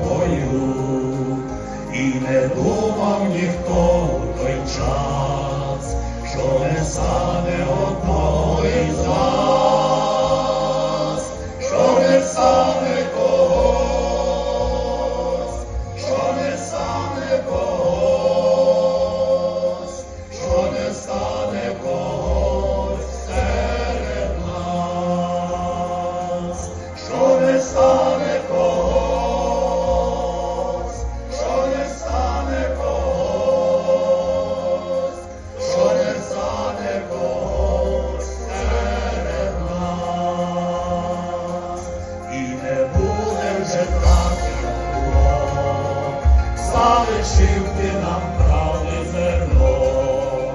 тобою, і не думав ніхто у той час, що не стане одною. Залишив ти нам правди зерно,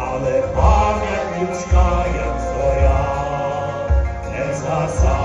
але пам'ять людська, як зоря, не згасає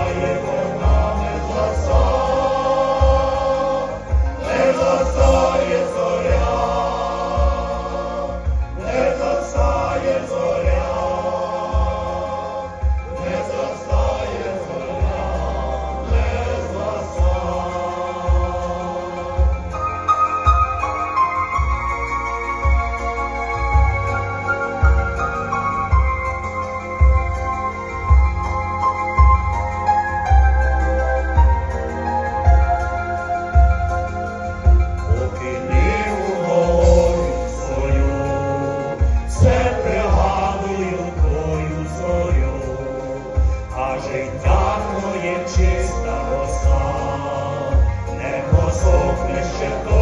життя твоє чиста роса, не посохне ще то